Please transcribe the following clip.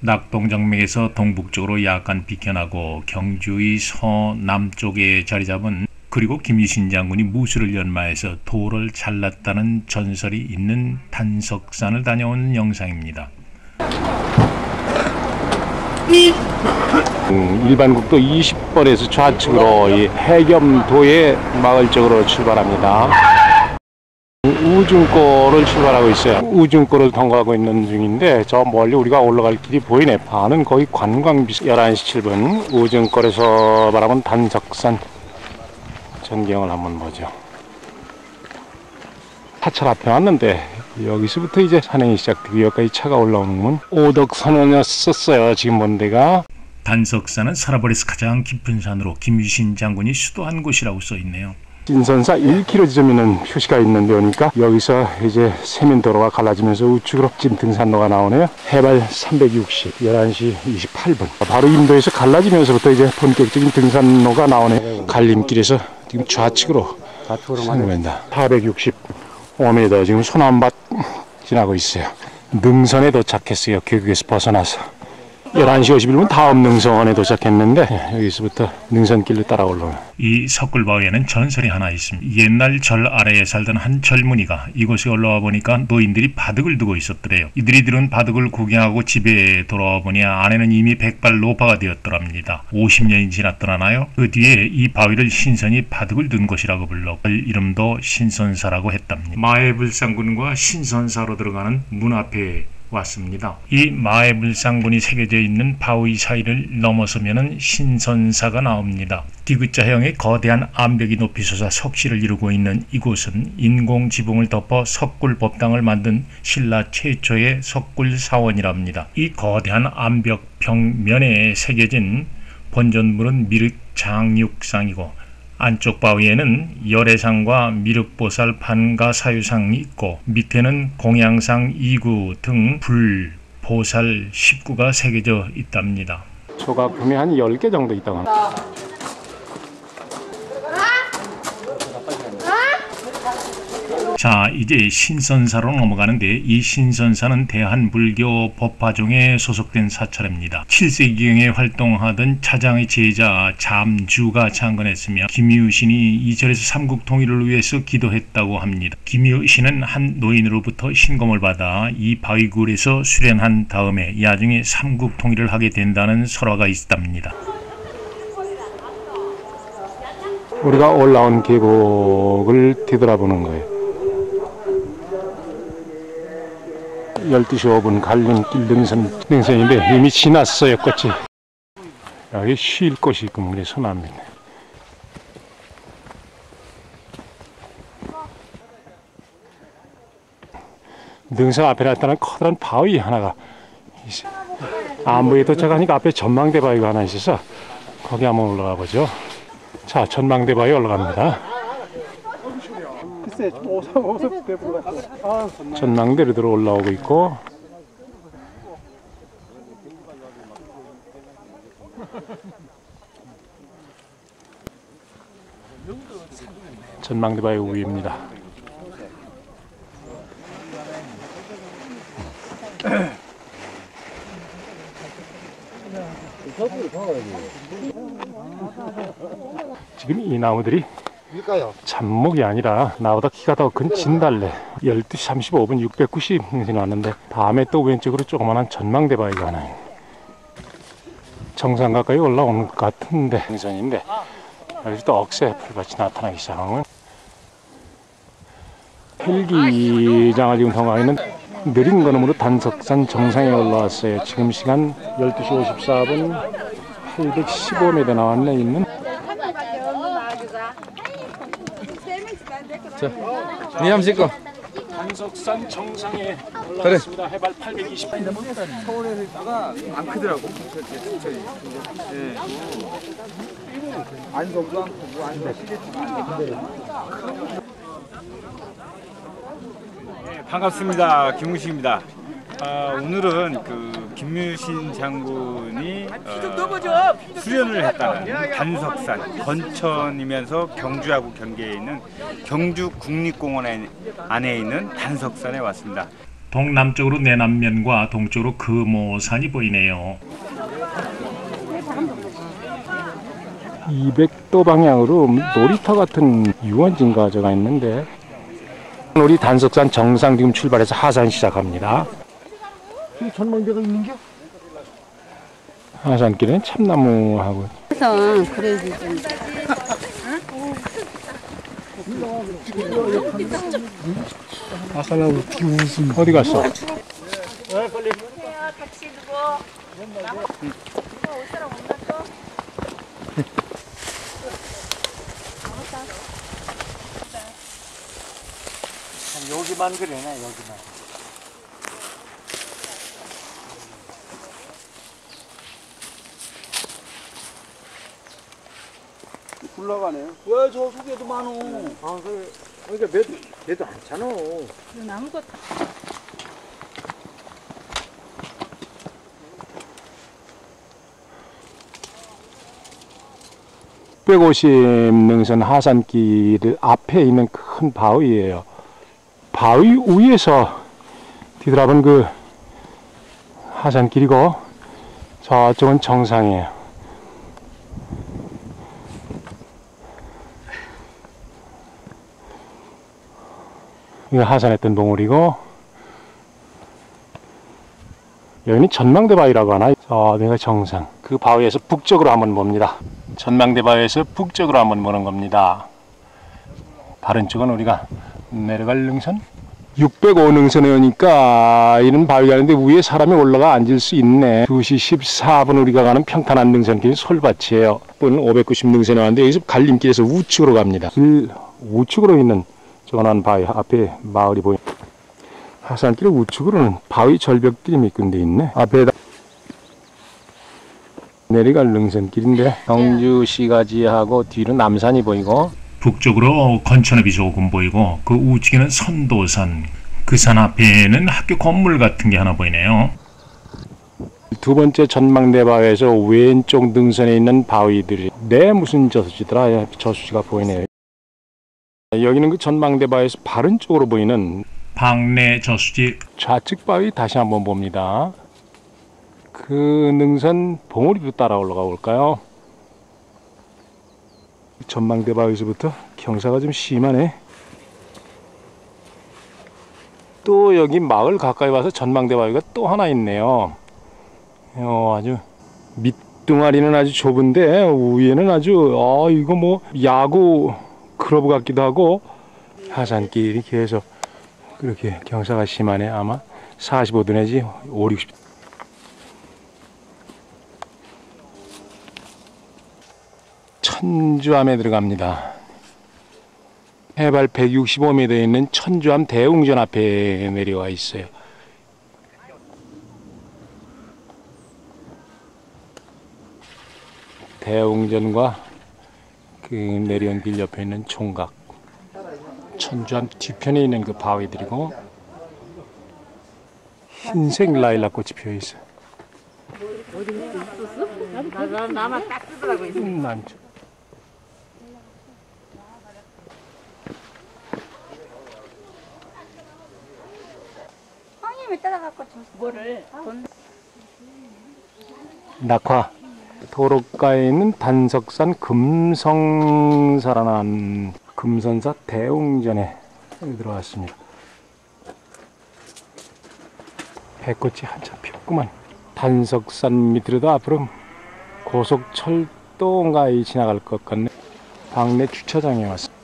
낙동정맥에서 동북쪽으로 약간 비켜나고 경주의 서남쪽에 자리 잡은 그리고 김유신 장군이 무술을 연마해서 돌을 잘랐다는 전설이 있는 단석산을 다녀온 영상입니다. 음, 일반국도 20번에서 좌측으로 이 해겸도의 마을 쪽으로 출발합니다. 우중골을 출발하고 있어요. 우중골을 통과하고 있는 중인데 저 멀리 우리가 올라갈 길이 보이네. 반은 거의 관광비 11시 7분 우중골에서 바라본 단석산 전경을 한번 보죠. 사찰 앞에 왔는데 여기서부터 이제 산행이 시작되고 여기까지 차가 올라오는 오덕선원이었었어요. 지금 본 데가 단석산은 살아버려서 가장 깊은 산으로 김유신 장군이 수도한 곳이라고 써 있네요. 신선사 1km 지점이는 표시가 있는데 오니까 여기서 이제 세면도로가 갈라지면서 우측으로 지금 등산로가 나오네요. 해발 360, 11시 28분. 바로 임도에서 갈라지면서부터 이제 본격적인 등산로가 나오네. 갈림길에서 지금 좌측으로 산행된다. 465m 지금 소남밭 지나고 있어요. 능선에 도착했어요. 계곡에서 벗어나서. 11시 51분 다음 능선에 도착했는데 여기서부터 능선길로 따라 올라오네. 이 석굴바위에는 전설이 하나 있습니다. 옛날 절 아래에 살던 한 젊은이가 이곳에 올라와 보니까 노인들이 바둑을 두고 있었더래요. 이들이 들은 바둑을 구경하고 집에 돌아와 보니 아내는 이미 백발 노파가 되었더랍니다. 50년이 지났더라나요? 그 뒤에 이 바위를 신선이 바둑을 둔 곳이라고 불러 이름도 신선사라고 했답니다. 마해불상군과 신선사로 들어가는 문 앞에 왔습니다. 이 마해불상군이 새겨져 있는 바위 사이를 넘어서면은 신선사가 나옵니다. 디귿자형의 거대한 암벽이 높이 솟아 석실을 이루고 있는 이곳은 인공 지붕을 덮어 석굴 법당을 만든 신라 최초의 석굴 사원이랍니다. 이 거대한 암벽 벽면에 새겨진 본전물은 미륵 장육상이고 안쪽 바위에는 열애상과 미륵보살 반가 사유상이 있고 밑에는 공양상 2구 등 불, 보살 19가 새겨져 있답니다. 조각품이 한 10개 정도 있다고 합니다. 자, 이제 신선사로 넘어가는데 이 신선사는 대한불교 법화종에 소속된 사찰입니다. 7세기경에 활동하던 차장의 제자 잠주가 창건했으며 김유신이 이 절에서 삼국 통일을 위해서 기도했다고 합니다. 김유신은 한 노인으로부터 신검을 받아 이 바위굴에서 수련한 다음에 야중에 삼국 통일을 하게 된다는 설화가 있답니다. 우리가 올라온 계곡을 뒤돌아보는 거예요. 12시 5분 갈림길 능선, 능선인데 이미 지났어요, 꽃이. 여기 쉴 곳이 있고, 그래, 소나무네. 능선 앞에 나타난 커다란 바위 하나가. 안부에 도착하니까 앞에 전망대 바위가 하나 있어서 거기 한번 올라가 보죠. 자, 전망대 바위 올라갑니다. 전망대로 들어 올라오고 있고 전망대 바위 위입니다. 지금 이 나무들이 잡목이 아니라 나보다 키가 더 큰 진달래. 12시 35분 690 능선이 왔는데 다음에 또 왼쪽으로 조그만한 전망대 바위가 하나. 정상 가까이 올라오는 것 같은데. 능선인데. 여기서 또 억새 풀밭이 나타나기 시작하면 헬기장을 지금 통과하는 느린 걸음으로 단석산 정상에 올라왔어요. 지금 시간 12시 54분 815m 나왔네 있는 니 한번 찍고 단석산 정상에 그래. 올라왔습니다. 해발 820. 서울에서 있다가 안 크더라고. 예. 안성도 안 크고 안성 반갑습니다. 김우식입니다. 아, 오늘은 그 김유신 장군이 어, 수련을 했다는 단석산 건천이면서 경주하고 경계에 있는 경주 국립공원 안에 있는 단석산에 왔습니다. 동남쪽으로 내남면과 동쪽으로 금오산이 보이네요. 200도 방향으로 놀이터 같은 유원진 가저가 있는데 우리 단석산 정상 지금 출발해서 하산 시작합니다. 전망대가 있는겨? 하산길에는 참나무하고. 그래서 그래야지 좀. 하산하고 어떻게 웃음 어디 갔어? 여기만 그래네 여기만 굴러가네 왜저 속에도 많어 아 그래. 그러니까 배도 배도 않잖아 아무것도 650 능선 하산길 앞에 있는 큰 바위예요. 바위 위에서 뒤돌아본 그 하산길이고 저쪽은 정상이에요. 이거 하산했던 봉우리고 여기는 전망대 바위라고 하나? 저 내가 정상. 그 바위에서 북쪽으로 한번 봅니다. 전망대 바위에서 북쪽으로 한번 보는 겁니다. 다른 쪽은 우리가 내려갈 능선? 605 능선에 오니까 이런 바위가 있는데 위에 사람이 올라가 앉을 수 있네. 2시 14분 우리가 가는 평탄한 능선길 솔밭이에요. 오늘 590 능선에 왔는데 여기서 갈림길에서 우측으로 갑니다. 길 우측으로 있는 전한 바위 앞에 마을이 보이 하산길 우측으로는 바위 절벽들이 몇 군데 있네. 앞에다 내려갈 능선길인데 경주시가지하고 뒤로 남산이 보이고 북쪽으로 건천읍이 조금 보이고 그 우측에는 선도산 그 산 앞에는 학교 건물 같은 게 하나 보이네요. 두 번째 전망대 바위에서 왼쪽 능선에 있는 바위들이 내 무슨 저수지더라 저수지가 보이네요. 여기는 그 전망대 바위에서 바른 쪽으로 보이는 방내 저수지 좌측 바위 다시 한번 봅니다. 그 능선 봉우리도 따라 올라가 볼까요? 전망대 바위에서부터 경사가 좀 심하네. 또 여기 마을 가까이 와서 전망대 바위가 또 하나 있네요. 어, 아주 밑둥아리는 아주 좁은데 위에는 아주 어 이거 뭐 야구 클럽 같기도 하고 하산길이 계속 그렇게 경사가 심하네 아마 45도 내지 5, 60 천주암에 들어갑니다. 해발 165m에 있는 천주암 대웅전 앞에 내려와 있어요. 대웅전과 그 내려온 길 옆에 있는 총각. 천주암 뒤편에 있는 그 바위들이고 흰색 라일락 꽃이 피어 있어. 나만 딱 쓰더라고. 음, 난 형님이 따라갖고 뭐를? 돈? 낙화 도로가에 있는 단석산 금성사라는 금선사 대웅전에 들어왔습니다. 배꽃이 한참 피었구만. 단석산 밑으로도 앞으로 고속철도인가 지나갈 것 같네. 방내 주차장에 왔습니다.